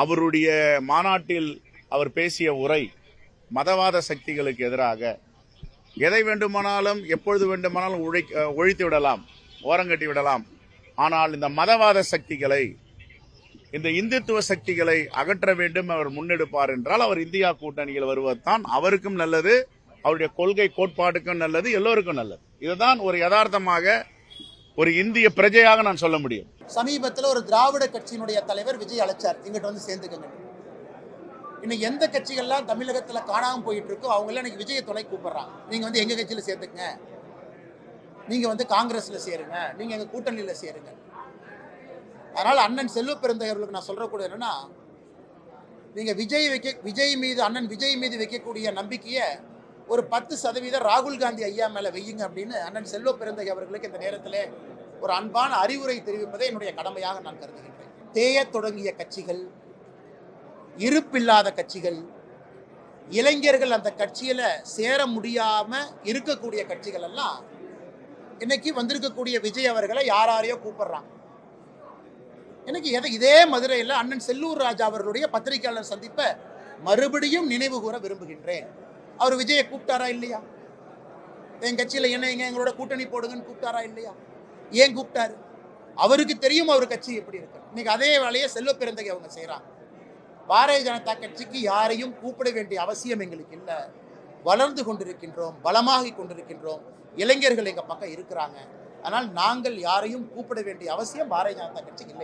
அவருடைய மாநாட்டில் அவர் பேசிய உரை மதவாத சக்திகளுக்கு எதிராக எதை வேண்டுமானாலும் எப்பொழுது வேண்டுமானாலும் உழை ஒழித்து விடலாம் ஓரங்கட்டி விடலாம். ஆனால் இந்த மதவாத சக்திகளை இந்த இந்துத்துவ சக்திகளை அகற்ற வேண்டும் அவர் முன்னெடுப்பார் என்றால் அவர் இந்தியா கூட்டணியில் வருவதுதான் அவருக்கும் நல்லது அவருடைய கொள்கை கோட்பாட்டுக்கும் நல்லது எல்லோருக்கும் நல்லது. இதுதான் ஒரு யதார்த்தமாக ஒரு இந்திய பிரஜையாக நான் சொல்ல முடியும். சமீபத்தில் ஒரு திராவிட கட்சியினுடைய தலைவர் விஜய் அழைச்சார். இங்கிட்ட வந்து சேர்ந்துக்கங்க. இன்னைக்கு எந்த கட்சிகள்லாம் தமிழகத்தில் காணாமல் போயிட்டு இருக்கோ அவங்க இன்னைக்கு விஜய துணை கூப்பிடுறாங்க. நீங்க வந்து எங்க கட்சியில சேர்த்துக்கங்க நீங்க வந்து காங்கிரஸ்ல சேருங்க. நீங்க எங்க கூட்டணியில சேருங்க. அதனால அண்ணன் செல்வ பெருந்தையர்களுக்கு நான் சொல்றக்கூடிய என்னன்னா நீங்க விஜய் வைக்க விஜய் மீது அண்ணன் விஜய் மீது வைக்கக்கூடிய நம்பிக்கையை ஒரு பத்து சதவீதம் ராகுல் காந்தி ஐயா மேலே வெய்யுங்க அப்படின்னு அண்ணன் செல்வ பிறந்தகை அவர்களுக்கு இந்த நேரத்தில் ஒரு அன்பான அறிவுரை தெரிவிப்பதை என்னுடைய கடமையாக நான் கருதுகின்றேன். தேயத் தொடங்கிய கட்சிகள் இருப்பில்லாத கட்சிகள் இளைஞர்கள் அந்த கட்சியில் சேர முடியாமல் இருக்கக்கூடிய கட்சிகள் எல்லாம் இன்னைக்கு வந்திருக்கக்கூடிய விஜய் அவர்களை யார் யாரையோ கூப்பிடுறாங்க. எனக்கு எதை இதே மதுரையில் அண்ணன் செல்லூர் ராஜா அவர்களுடைய பத்திரிகையாளர் சந்திப்பை மறுபடியும் நினைவு கூற விரும்புகின்றேன். அவர் விஜயை கூப்பிட்டாரா இல்லையா? என் கட்சியில என்ன எங்க எங்களோட கூட்டணி போடுங்கன்னு கூப்பிட்டாரா இல்லையா? ஏன் கூப்பிட்டாரு? அவருக்கு தெரியும் அவர் கட்சி எப்படி இருக்கு. இன்னைக்கு அதே வேலையை செல்வ பிறந்தகை அவங்க செய்கிறாங்க பாரதிய ஜனதா கட்சிக்கு யாரையும் கூப்பிட வேண்டிய அவசியம் எங்களுக்கு இல்லை. வளர்ந்து கொண்டிருக்கின்றோம் பலமாகி கொண்டிருக்கின்றோம். இளைஞர்கள் எங்கள் பக்கம் இருக்கிறாங்க. ஆனால் நாங்கள் யாரையும் கூப்பிட வேண்டிய அவசியம் பாரதிய ஜனதா கட்சிக்கு இல்லை